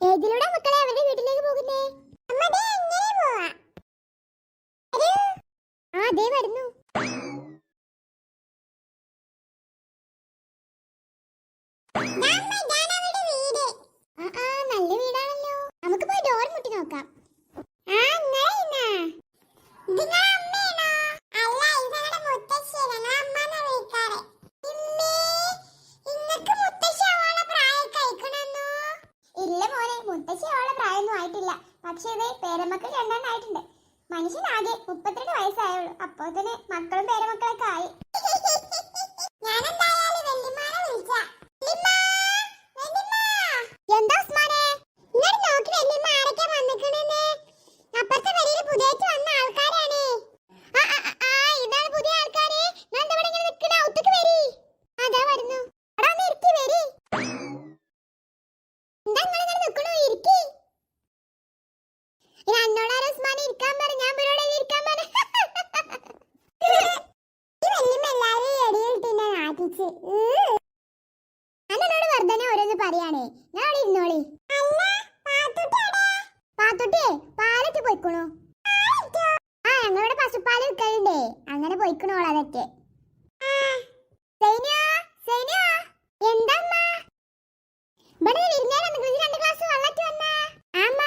ഏതിലൂടെ മക്കളെ അവരുടെ വീട്ടിലേക്ക് പോകുന്നേ? ആ ദേ വരുന്നു. നല്ല വീടാണല്ലോ. നമുക്ക് പോയി ഡോർ മുട്ടി നോക്കാം ആ, ഇങ്ങളെ ഇന്നാ? ഇത് ഇങ്ങളെ അമ്മയാണോ? അല്ല, ഇത് ഞങ്ങടെ മുത്തശ്ശിയാ. ഞങ്ങളെ അമ്മാന്നാ വിളിക്കാറ്. ഇമ്മേ, ഇങ്ങക്ക് മുത്തശ്ശി ആവാനുള്ള പ്രായമൊക്കെ ആയിക്കണല്ലോ. ഇല്ല മോനെ മുത്തശ്ശി ആവാനുള്ള പ്രായമൊന്നും ആയിട്ടില്ല പക്ഷേ ഇത് പേരമക്കൾ രണ്ടെണ്ണം ആയിട്ടുണ്ട് മനുഷ്യനാകെ മുപ്പത്തിരണ്ട് വയസ്സായുള്ളൂ അപ്പോ തന്നെ മക്കളും പേരമക്കളൊക്കെ ആയി ഞാനെന്തായാലും വല്യമ്മാനെ വിളിക്കാം. വല്യമ്മാ, വല്യമ്മാ. എന്താ ഉസ്മാനെ? ഇങ്ങോട്ട് നോക്ക് വല്യമ്മ ആരൊക്കെയാ വന്നിക്കണെന്ന്. അപ്പുറത്തെ വരിയിൽ പുതിയതായിട്ട് വന്ന ആൾക്കാരാണ്. ആ, ആ, ആ, ആ, ഇതാണ് പുതിയ ആൾക്കാര്. നിങ്ങളെന്താ ഇവിടെ ഇങ്ങനെ നിക്കണെ? ഔത്ത്ക്ക് വരി. ആ, ദാ വരുന്നു. എടാ, ഒന്ന് ഇരിക്ക്, വരി. എന്താ നിങ്ങളിങ്ങനെ നിക്കണു? ഇരിക്ക്. ഇത് അന്നോടാരോ ഉസ്മാനെ ഇരിക്കാൻ പറഞ്ഞെ? ഞാൻ ഇവരോടല്ലേ ഇരിക്കാൻ പറഞ്ഞെ? ഈ വല്യമ്മ എല്ലാവരെയും എടിയിലിട്ട് എന്നെ നാട്ടിച്ച്. ഉം. അന്നോട് പറയാണേ ഞാൻ അവിടെ ഇരുന്നോളി പാത്തുട്ടിയെ പാലറ്റ് പോയിക്കണു? ആ ഞങ്ങളുടെ പശുപ്പാൽ വിൽക്കലുണ്ടേ. അങ്ങനെ പോയിക്കണോളൂ അതൊക്കെ സൈന്യ, സൈന്യ, എന്താ അമ്മ? ഇവിടെ വിരുന്നേരം വന്നിക്കണു. ഇജ്ജ് രണ്ട് ഗ്ലാസ് വെള്ളറ്റ് വന്നാ. ആ അമ്മ.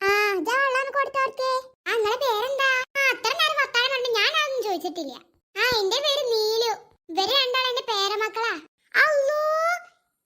ആ, ഇജ്ജ് ആ വെള്ളം ഒന്ന് കൊടുത്തോർക്ക്. ആ, ഇങ്ങളെ പേരെന്താ? ആ, അത്ര നേരം വർത്താനം പറഞ്ഞു ഞാൻ അതൊന്നും ചോദിച്ചിട്ടില്ല ആ എന്റെ പേര് നീലു ഇവർ രണ്ടാളും എന്റെ പേരമക്കളാ അല്ലോ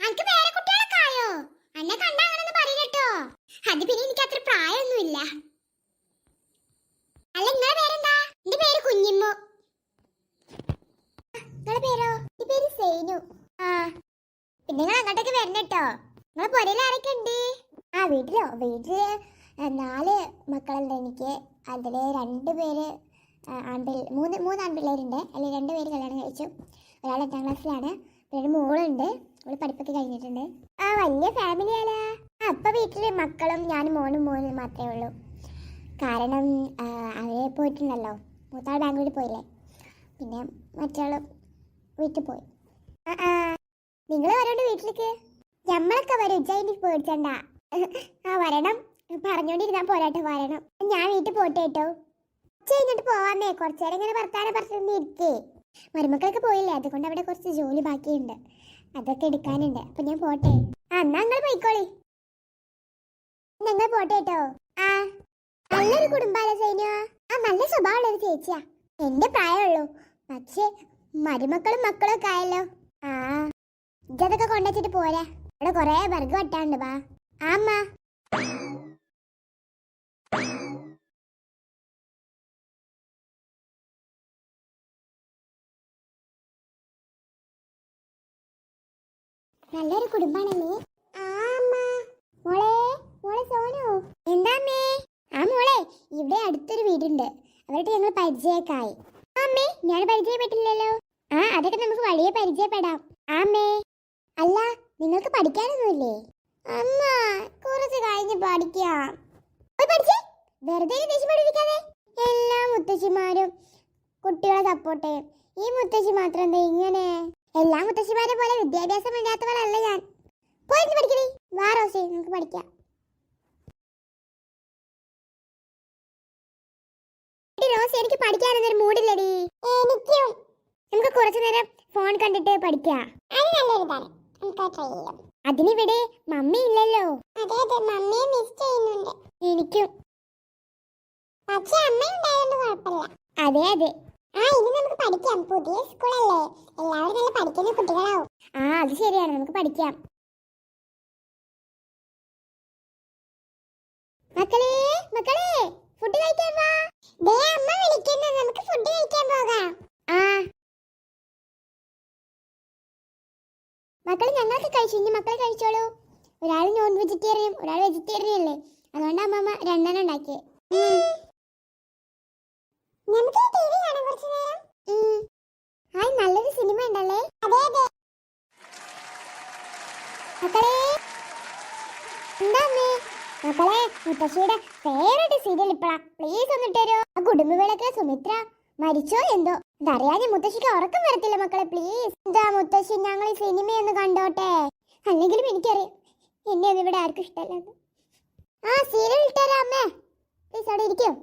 അനക്ക് പേരക്കുട്ടികളൊക്കെ ആയോ അന്നെ കണ്ട അങ്ങനൊന്നും പറയട്ടോ അത് പിന്നെ എനിക്ക് അത്ര പ്രായമൊന്നുമില്ല അല്ല നിങ്ങളെ പേരെന്താ എന്റെ പേര് കുഞ്ഞിമ്മു നിങ്ങളെ പേരോ എന്റെ പേര് സേനു ആ പിന്നെ നിങ്ങൾ അങ്ങോട്ടേക്ക് വരണട്ടോ നിങ്ങളെ പുരയിൽ ആരൊക്കെ ഉണ്ട് ആ വീട്ടിലോ? വീട്ടിൽ നാല് മക്കളുണ്ട് എനിക്ക്. അതിൽ രണ്ട് പേര് ആൺപിള്ള മൂന്ന് മൂന്ന് ആൺപിള്ളേരുണ്ട്. അതിൽ രണ്ട് പേര് കല്യാണം കഴിച്ചു. ഒരാൾ എട്ടാം ക്ലാസ്സിലാണ്. പിന്നെ ഒരു മോളുണ്ട്. അവൾ പഠിപ്പൊക്കെ കഴിഞ്ഞിട്ടുണ്ട്. ആ വലിയ ഫാമിലിയാലാ ആ അപ്പൊ വീട്ടിൽ മക്കളും ഞാനും മോനും മോനും മാത്രമേ ഉള്ളൂ. കാരണം അവരെ പോയിട്ടുണ്ടല്ലോ. മൂത്താൾ ബാംഗ്ലൂരിൽ പോയില്ലേ? പിന്നെ മറ്റേ വീട്ടിൽ പോയി. ആ നിങ്ങൾ വരോണ്ട് വീട്ടിലേക്ക്? ഞമ്മളൊക്കെ വരും ഉജ്ജയിന് പേടിച്ചണ്ട. ആ വരണം. പറഞ്ഞോണ്ടിരുന്നാ പോരാട്ടോ വരണം. ഞാൻ വീട്ടിൽ പോട്ടെ കേട്ടോ ഉച്ച കഴിഞ്ഞിട്ട് പോവാന്നേ. കുറച്ചേരം ഇങ്ങനെ വർത്താനം പറഞ്ഞിരുന്ന് ഇരിക്കേ. മരുമക്കളൊക്കെ പോയില്ലേ? അതുകൊണ്ട് അവിടെ കുറച്ച് ജോലി ബാക്കിയുണ്ട്. അതൊക്കെ എടുക്കാനുണ്ട്. അപ്പൊ ഞാൻ പോട്ടെ. ആ എന്നാ നിങ്ങൾ പോയിക്കോളി. ഞങ്ങൾ പോട്ടെ കേട്ടോ ആ നല്ലൊരു കുടുംബാല സൈന്യ? ആ നല്ല സ്വഭാവമുള്ള ഒരു ചേച്ചിയാ. എന്റെ പ്രായമുള്ളൂ. പക്ഷേ മരുമക്കളും മക്കളും ഒക്കെ ആയല്ലോ. ആ ഇതൊക്കെ കൊണ്ടുവച്ചിട്ട് പോരാ. ഇവിടെ കൊറേ ബർഗ് വട്ടാണ്ട് വാ ആമ്മ നല്ലൊരു കുടുംബാണല്ലേ ആമ്മ മോളെ മോളെ സോനു. എന്താമ്മേ ആ മോളെ ഇവിടെ അടുത്തൊരു വീടുണ്ട്. അവരുടെ ഞങ്ങൾ പരിചയക്കായി ആമ്മേ ഞാൻ പരിചയപ്പെട്ടില്ലല്ലോ. ആ അതൊക്കെ നമുക്ക് വലിയ പരിചയപ്പെടാം. ആമ്മേ അല്ല നിങ്ങൾക്ക് പഠിക്കാനൊന്നുമില്ലേ? അമ്മ കുറച്ച് കഴിഞ്ഞ് പഠിക്കാം. പോയി പഠിച്ചേ. വെറുതെ ദേഷ്യം പഠിപ്പിക്കാതെ എല്ലാ മുത്തശ്ശിമാരും കുട്ടികളെ സപ്പോർട്ട് ചെയ്യും. ഈ മുത്തശ്ശി മാത്രം എന്താ ഇങ്ങനെ? എല്ലാ മുത്തശ്ശിമാരെ പോലെ വിദ്യാഭ്യാസം ഇല്ലാത്തവളല്ല ഞാൻ. പോയിട്ട് പഠിക്കണേ വാ റോസി നമുക്ക് പഠിക്കാം. റോസി എനിക്ക് പഠിക്കാനൊന്നും ഒരു മൂടില്ലടി എനിക്കും. നമുക്ക് കുറച്ചു നേരം ഫോൺ കണ്ടിട്ട് പഠിക്കാം. അത് നല്ലൊരു ചെയ്യാം അതിനിവിടെ മമ്മി ഇല്ലല്ലോ. അതെ അതെ മമ്മിയെ മിസ് ചെയ്യുന്നുണ്ട്. എനിക്കും. പക്ഷെ അമ്മ ഉണ്ടായതുകൊണ്ട് കുഴപ്പമില്ല. അതെ അതെ. ആ ഇനി നമുക്ക് പഠിക്കാം. പുതിയ സ്കൂളല്ലേ. എല്ലാവരും നല്ല പഠിക്കുന്ന കുട്ടികളാവും. ആ അത് ശരിയാണ്. നമുക്ക് പഠിക്കാം. മക്കളെ മക്കളെ ഫുഡ് കഴിക്കാൻ മക്കളെ ഞങ്ങളൊക്കെ കഴിച്ചു. ഇനി മക്കൾ കഴിച്ചോളൂ. ഒരാൾ നോൺ വെജിറ്റേറിയൻ ഒരാൾ വെജിറ്റേറിയൻ അല്ലേ? അതുകൊണ്ട് അമ്മമ്മ രണ്ടെണ്ണം ഉണ്ടാക്കിയേ. ഹായ് നല്ലൊരു സിനിമ ഉണ്ടല്ലേ? മക്കളെ. മുത്തശ്ശിയുടെ സീരിയൽ ഇപ്പഴാ പ്ലീസ് ഒന്ന് ആ ആ കുടുംബവിളക്ക് സുമിത്ര മരിച്ചോ എന്തോ? ഇതറിയാതെ മുത്തശ്ശിക്ക് ഉറക്കം വരത്തില്ല മക്കളെ പ്ലീസ് എന്താ മുത്തശ്ശി ഞങ്ങൾ ഈ സിനിമയൊന്ന് കണ്ടോട്ടെ? അല്ലെങ്കിലും എനിക്കറിയാം. എന്നെ ഒന്നും ഇവിടെ ആർക്കും ഇഷ്ടമല്ല ആ സീരിയൽ ഇട്ടുതരാം അമ്മേ. പ്ലീസ് അവിടെ ഇരിക്കും.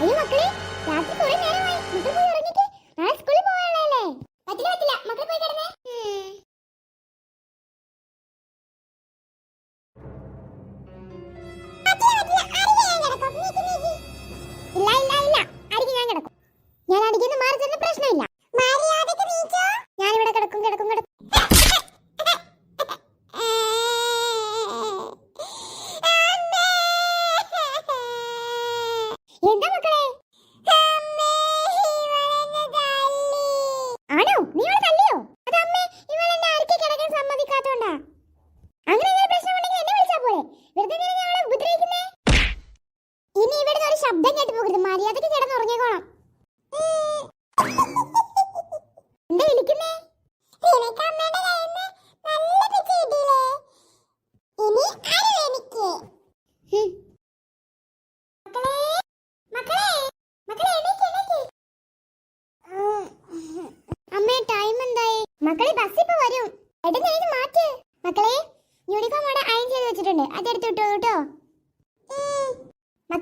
അയ്യോ മക്കളെ രാത്രി കുറെ നേരമായി. മുട്ട പോയി ഉറങ്ങിട്ട് നാളെ സ്കൂളിൽ പോകാനുള്ളതല്ലേ പറ്റില്ല പറ്റില്ല. മക്കളെ പോയി കിടന്നേ.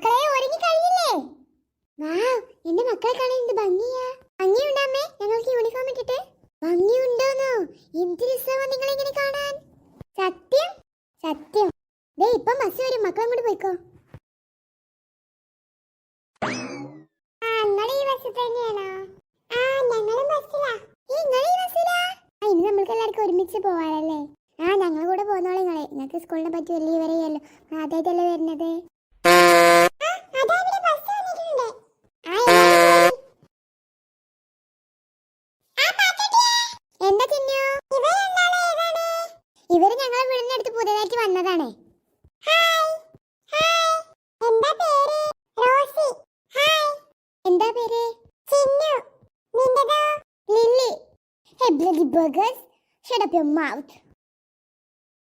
മക്കളെ ഒരുങ്ങി കഴിഞ്ഞില്ലേ? വാ എന്റെ മക്കളെ കാണാൻ എന്ത് ഭംഗിയാ. ഭംഗിയുണ്ടോ അമ്മേ? ഞങ്ങൾക്ക് യൂണിഫോം ഇട്ടിട്ട്. ഭംഗിയുണ്ടോന്നോ? എന്ത് രസമാ നിങ്ങൾ ഇങ്ങനെ കാണാൻ. സത്യം? സത്യം. ദേ ഇപ്പം ബസ് വരും. മക്കൾ അങ്ങോട്ട് പോയിക്കോ. നിങ്ങൾ ഈ ബസ് ആ ഞങ്ങളും ബസ്സിലാ നിങ്ങൾ ഈ ബസ്സിലാ ആ ഇന്ന് നമ്മൾക്ക് ഒരുമിച്ച് പോവാറല്ലേ ആ ഞങ്ങൾ കൂടെ പോകുന്നോളെ നിങ്ങളെ. നിങ്ങൾക്ക് സ്കൂളിനെ പറ്റി വലിയ വിവരമല്ലോ ആദ്യമായിട്ടല്ലേ വരുന്നത്? വീടിന്റെ അടുത്ത് പുതിയതായിട്ട് വന്നതാണ്. എന്താ പേര്? റോസി. എന്താ പേര്? Chinnu. നിന്റേതോ? Lilly. Hey bloody burgers shut up your mouth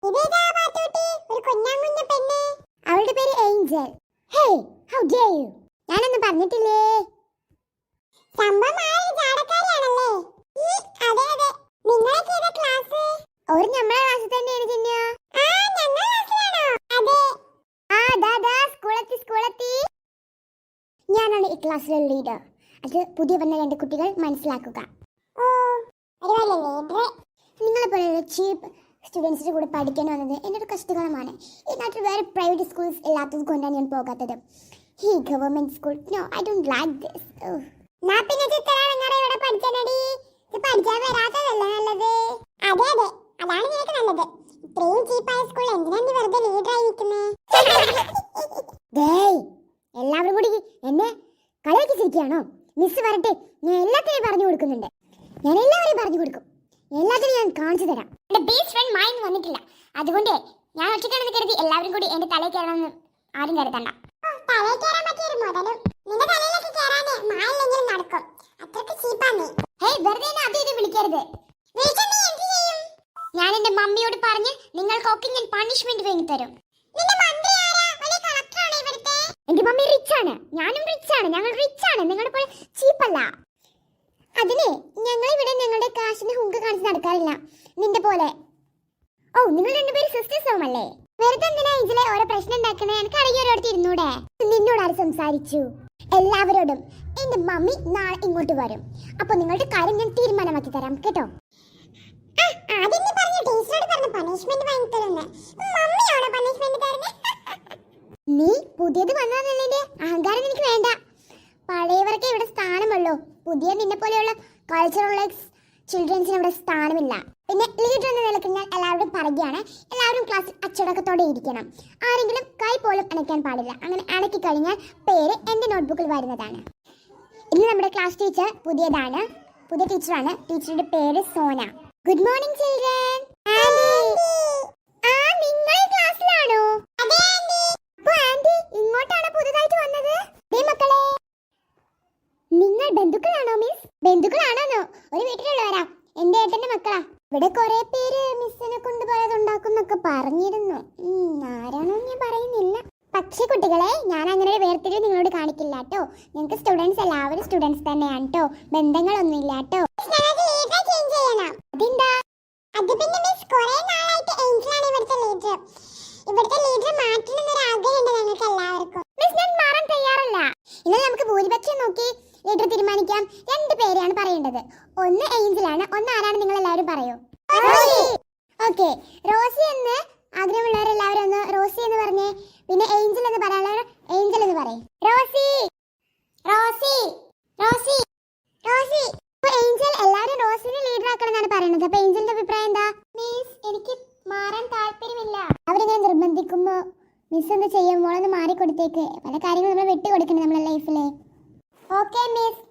ഇതേതാ പാത്തൂട്ടി? ഒരു പെണ്ണ്. അവളുടെ പേര് ഏഞ്ചൽ. ഹേ ഹൗ യു ഞാനൊന്നും പറഞ്ഞിട്ടില്ലേ? സംഭവം ആരും ജാടക്കാരിയാണല്ലേ അതെ അതെ. നിങ്ങളൊക്കെ ഏതാ ക്ലാസ് ഒരു നമ്മളെ ക്ലാസ്സിൽ തന്നെയാണ് ചിന്നു. ഞാനാണ് ഈ ക്ലാസ്സിലെ ലീഡർ അത് പുതിയ വന്ന രണ്ട് കുട്ടികൾ മനസ്സിലാക്കുക. നിങ്ങളെ പോലെയുള്ള ചീപ്പ് സ്റ്റുഡൻസിന്റെ കൂടെ പഠിക്കാൻ വന്നത് എന്റെ ഒരു കഷ്ടകാലമാണ് ഈ നാട്ടിൽ വേറെ പ്രൈവറ്റ് സ്കൂൾസ് ഇല്ലാത്തത് കൊണ്ടാണ് ഞാൻ പോകാത്തത്. ഈ government school no I don't like this പഠിച്ചനടി പഠിക്കാൻ വരാത്തതല്ലേ നല്ലത്? അതെ അതെ. അതാണ് നിനക്ക് നല്ലത്. ഇത്രയും ചീപ്പായ സ്കൂൾ എന്തിനാ നീ വെറുതെ ലീഡറായി നിൽക്കുന്നേ? ഡേയ് എല്ലാവരും കൂടി എന്നെ കളിയാക്കി ചിരിക്കുകയാണോ മിസ് വരട്ടെ ഞാൻ എല്ലാത്തിനെയും പറഞ്ഞു കൊടുക്കുന്നുണ്ട്. ഞാൻ എല്ലാവരെയും പറഞ്ഞു കൊടുക്കും. എല്ലാത്തിനും ഞാൻ കാണിച്ചു തരാം. എന്റെ ബെസ്റ്റ് ഫ്രണ്ട് മൈൻഡ് വന്നിട്ടില്ല. അതുകൊണ്ട് ഞാൻ ഒറ്റയ്ക്കാണെന്ന് കരുതി എല്ലാവരും കൂടി എന്റെ തലയിൽ കയറണമെന്ന് ആരും കരുതണ്ട. തലയിൽ കയറാൻ പറ്റിയൊരു മുതലും. നിന്റെ തലയിലേക്ക് കയറാനേ മായില്ലെങ്കിലും നടക്കും. അത്രയ്ക്ക് ഹേയ് വെറുതെ എന്നെ അത് ഇത് വിളിക്കരുത്. മമ്മിയോട് പറഞ്ഞ് നിങ്ങൾക്കൊക്കെ ഞാൻ പണിഷ്മെന്റ് വേണ്ടി തരും എന്റെ മമ്മി റിച്ച് ആണ് ഞാനും റിച്ച് ആണ് ഞങ്ങൾ റിച്ച് ആണ് നിങ്ങളുടെ പോലെ ചീപ്പല്ല. അതിനെ ഞങ്ങൾ ഇവിടെ ഞങ്ങളുടെ കാശിന് ഹുങ്ക് കാണിച്ച് നടക്കാറില്ല. നിന്റെ പോലെ. ഓ നിങ്ങൾ രണ്ടുപേരും സിസ്റ്റേഴ്സ് ആവുമല്ലേ വെറുതെ എന്തിനാ ഇതിലെ ഓരോ പ്രശ്നം ഉണ്ടാക്കണേ? എനിക്ക് അറിയോരോടത്ത് ഇരുന്നൂടെ. നിന്നോട് ആര് സംസാരിച്ചു? എല്ലാവരോടും എന്റെ മമ്മി നാളെ ഇങ്ങോട്ട് വരും. അപ്പൊ നിങ്ങളുടെ കാര്യം ഞാൻ തീരുമാനമാക്കി തരാം. കേട്ടോ? ആദ്യം നീ പറഞ്ഞു പണിഷ്മെന്റ് വാങ്ങിത്തരുന്ന്. മമ്മിയാണോ പണിഷ്മെന്റ് തരുന്നത് നീ പുതിയത് വന്നതല്ലേ അഹങ്കാരം എനിക്ക് വേണ്ട. പഴയവർക്ക് ഇവിടെ സ്ഥാനമുള്ളൂ. പുതിയ നിന്നെ പോലെയുള്ള കൾച്ചറുള്ള ചിൽഡ്രൻസിന് ഇവിടെ സ്ഥാനമില്ല. പിന്നെ ലീഡർ എന്ന നിലയ്ക്ക് ഞാൻ എല്ലാവരും പറയുകയാണ്. എല്ലാവരും ക്ലാസ്സിൽ അച്ചടക്കത്തോടെ ഇരിക്കണം. ആരെങ്കിലും കൈ പോലും അണയ്ക്കാൻ പാടില്ല. അങ്ങനെ അണക്കി കഴിഞ്ഞാൽ പേര് എന്റെ നോട്ട്ബുക്കിൽ വരുന്നതാണ്. ഇന്ന് നമ്മുടെ ക്ലാസ് ടീച്ചർ പുതിയതാണ്. പുതിയ ടീച്ചറാണ് ടീച്ചറുടെ പേര് സോന. ഗുഡ് മോർണിംഗ് ചിൽഡ്രൻ ആ നിങ്ങൾ ക്ലാസ്സിലാണോ? അപ്പൊ ആന്റി ഇങ്ങോട്ടാണ് പുതുതായിട്ട് വന്നത്? ദേ മക്കളെ. നിങ്ങൾ ബന്ധുക്കളാണോ മിസ് ബന്ധുക്കളാണോന്നോ? ഒരു വീട്ടിലുള്ളവരാ. എന്റെ ഏട്ടന്റെ മക്കളാ. ഇവിടെ കുറെ പേര് മിസ്സിനെ കൊണ്ടുപോയത് ഉണ്ടാക്കുന്നൊക്കെ പറഞ്ഞിരുന്നു. ആരാണോ ഞാൻ പറയുന്നില്ല. പക്ഷേ കുട്ടികളെ ഞാൻ അങ്ങനെ ഒരു വേർതിരിവ് നിങ്ങളോട് കാണിക്കില്ല കേട്ടോ നിങ്ങൾക്ക് സ്റ്റുഡൻസ് എല്ലാവരും സ്റ്റുഡൻസ് തന്നെയാണ് കേട്ടോ ബന്ധങ്ങളൊന്നും ഇല്ല കേട്ടോ ലീഡർ ഇവിടുത്തെ ലീഡർ മാറ്റണം എന്നൊരു ആഗ്രഹമുണ്ട് ഞങ്ങൾക്ക് എല്ലാവർക്കും. മിസ് ഞാൻ മാറാൻ തയ്യാറല്ല. ഇന്ന് നമുക്ക് ഭൂരിപക്ഷം നോക്കി ലീഡർ തീരുമാനിക്കാം. രണ്ട് പേരെയാണ് പറയേണ്ടത്. ഒന്ന് ഏഞ്ചലാണ് ഒന്ന് ആരാണ് നിങ്ങൾ എല്ലാവരും പറയൂ ഓക്കെ റോസി എന്ന് ആഗ്രഹമുള്ളവരെല്ലാവരും ഒന്ന് റോസി എന്ന് പറഞ്ഞേ. പിന്നെ ഏഞ്ചൽ എന്ന് പറയാനുള്ളവർ ഏഞ്ചൽ എന്ന് പറയും. Rosie. Rosie. Rosie. Rosie. Angel എല്ലാവരും റോസിനെ ലീഡർ ആക്കണം എന്നാണ് പറയുന്നത് അപ്പൊ ഏഞ്ചലിന്റെ അഭിപ്രായം എന്താ? മീൻസ് എനിക്ക് മാറാൻ താല്പര്യമില്ല. അവരിങ്ങനെ നിർബന്ധിക്കുമ്പോ മിസ് എന്ത് ചെയ്യും? മോളൊന്ന് മാറിക്കൊടുത്തേക്ക്. പല കാര്യങ്ങളും നമ്മൾ വിട്ടുകൊടുക്കണം നമ്മളെ ലൈഫിൽ ഓക്കെ മിസ്